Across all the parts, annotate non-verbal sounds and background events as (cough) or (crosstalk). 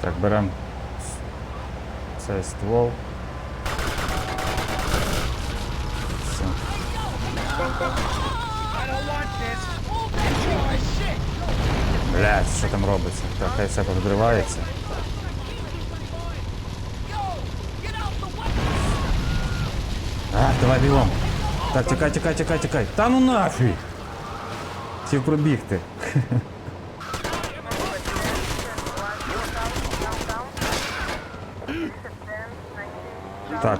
Так, беремо цей ствол. Все. Блядь, що там робиться? Так, хай все підривається. А, давай бігом. Так, тікай, тікай, тікай, тікай. Та ну нафіг! Хотів пробігти. (laughs) Так.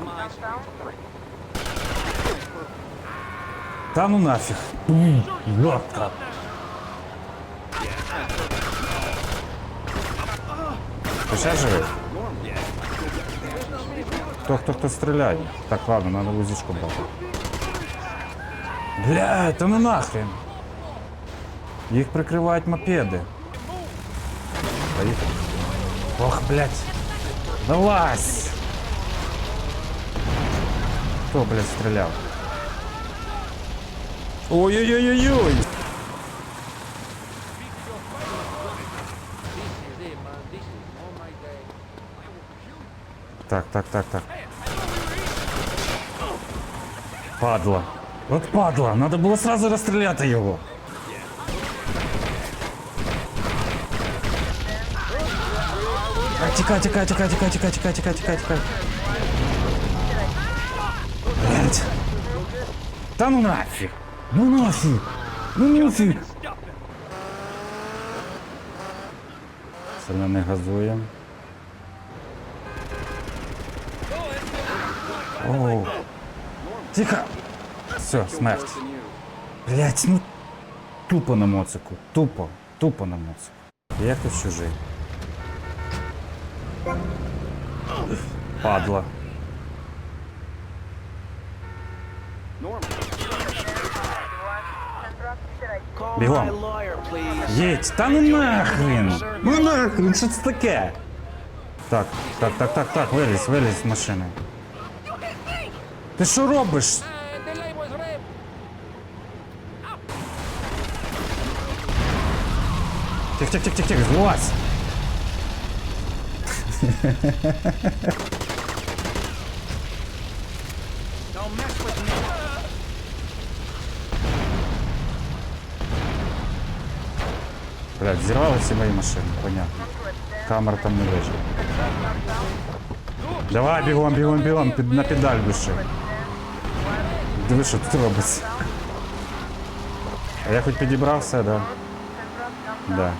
Да ну нафиг. Ёпта. Ты сейчас живешь? Кто, кто, кто стреляет? Так, ладно, надо лузишку брать. Бля, это ну нахрен. Их прикрывают мопеды. Поехали. Ох, блядь. Да! Кто, блядь, стрелял? Ой-ой-ой-ой-ой! Так, так, так, так. Падла. Вот падла, надо было сразу расстрелять его. Тікай, тікай, тікай, тікай, тікай, тікай, тікай, тікай, тікай. Блять. Та ну нафіг. Ну нафіг. Ну нафіг. Сильно не газуємо. Оу. Тихо. Все, смерть. Блять, ну тупо на моцику. Тупо. Тупо на моцику. Як тут чужий? Падла. Бігом. Їдь, та ну нахрен! Ну нахрен, що це таке? Так, так, так, так, так, вилізь, вилізь з машини. Ти що робиш? Тих, тих, тих, тих, тих, злазь! Блядь, зірвали всі мої машини, понятно. Камера там не лежить. Давай, бігом, бігом, бігом, під, на педаль души. Диви, що тут робиться. А я хоч підібрав все, да? Да.